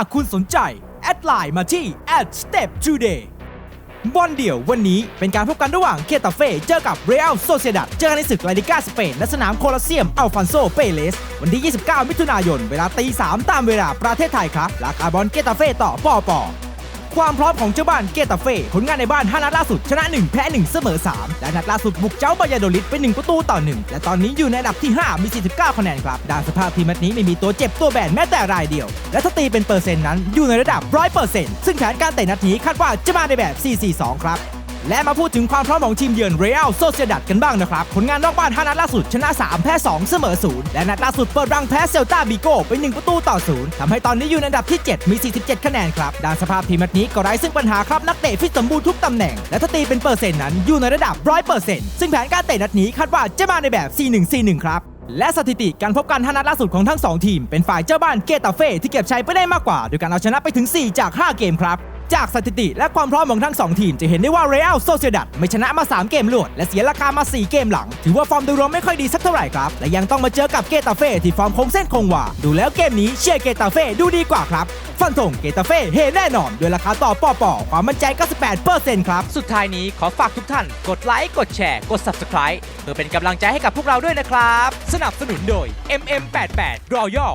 ากคุณสนใจ แอดไลน์มาที่ @step today บอลเดี่ยววันนี้เป็นการพบกันระหว่างเคตาเฟ่เจอกับเรอัลโซเซดัดเจอกันในศึกลาลิก้าสเปนและสนามโคลอสเซียมอัลฟานโซเปเลส วันที่ 29 มิถุนายน เวลาตี3ตามเวลาประเทศไทยครับราคาบอลเคตาเฟ่ต่อปอปอ ความพร้อมของเจ้าบ้านเกตาเฟ่ผลงานในบ้าน 5 นัดล่าสุด ชนะ 1 แพ้ 1 เสมอ 3 และนัดล่าสุดบุกเจ้าบายาโดลิดเป็น 1 ประตูต่อ 1 และตอนนี้อยู่ในอันดับที่ 5 มี 49 คะแนนครับด้านสภาพทีมนี้ไม่มีตัวเจ็บตัวแบนแม้แต่รายเดียว และถ้าตีเป็นเปอร์เซ็นต์นั้นอยู่ในระดับ 100%ซึ่งแผนการเตะนัดนี้คาดว่าจะมาในแบบ 4-4-2 ครับ และมาพูดถึงความพร้อมของทีมเยือนเรอัลโซเซดัดกันบ้างนะครับ ผลงานนอกบ้าน5นัดล่าสุดชนะ 3 แพ้ 2 เสมอ 0 และนัดล่าสุดเปิดรังแพ้เซลตาบิโก้ไป 1 ประตูต่อ 0ทำให้ตอนนี้อยู่ในอันดับที่ 7 มี 47 คะแนนครับ ด้านสภาพทีมนัดนี้ก็ไร้ซึ่งปัญหาครับ นักเตะฟิตสมบูรณ์ทุกตำแหน่ง และถ้าตีเป็นเปอร์เซ็นต์นั้นอยู่ในระดับ 100%ซึ่งแผนการเตะนัดนี้คาดว่าจะมาในแบบ 4-1-4-1 ครับและสถิติการพบกัน5นัดล่าสุดของทั้ง 2 ทีม เป็นฝ่ายเจ้าบ้านเกตาเฟ่ที่เก็บชัยไปได้มากกว่า โดยการเอาชนะไปถึง 4 จาก 5 เกมครับ จากสถิติและความพร้อมของทั้ง 2 ทีม จะเห็นได้ว่าเรอัลโซเซดัดไม่ชนะมา 3 เกมรวดและเสียราคามา 4 เกมหลัง ถือว่าฟอร์มโดยรวมไม่ค่อยดีสักเท่าไหร่ครับ และยังต้องมาเจอกับเกตาเฟ่ที่ฟอร์มคงเส้นคงวาดูแล้วเกมนี้เชียร์เกตาเฟ่ดูดีกว่าครับฟันธงเกตาเฟ่เฮแน่นอนด้วยราคาต่อปอปอความมั่นใจ 98%ครับ สุดท้ายนี้ขอฝากทุกท่าน กดไลค์ กดแชร์ กด Subscribe เพื่อเป็นกำลังใจให้กับพวกเราด้วยนะครับ สนับสนุนโดย MM88 Royal